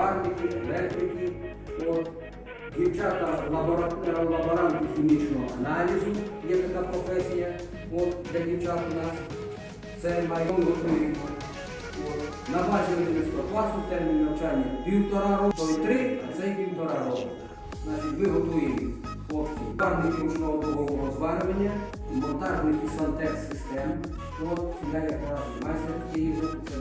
сварники, електрики. Дівчата лабора- лаборанти хімічного аналізу, є така професія от, для дівчат у нас. Це готуємо. На базі 11 класу термін навчання півтора року, той три, а цей півтора року. Значить, ми готуємо хлопців парники ручного дугового зварювання, монтажники сантех-систем. От я якраз майстер групи, це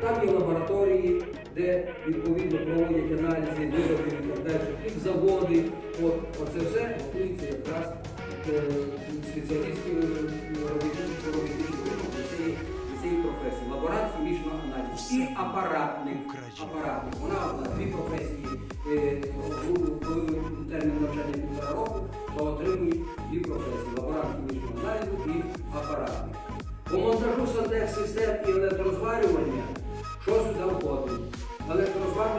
Там є лабораторії, де відповідно проводять аналізи, вироби і так далі, і заводи. От, оце все готується якраз е, спеціалістів до цієї, цієї професії. Лаборант хімічного аналізу і апаратник. апаратник. Вона одна, дві професії. Е, коли термін навчання півтора року, то отримують дві професії. Лаборант хімічного аналізу і апаратник. По монтажу сантехсистем і електрозварювання?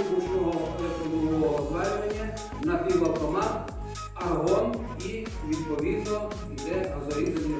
Ручного електrodугового зварювання, напівавтомат, аргон і відповідно йде газорізаний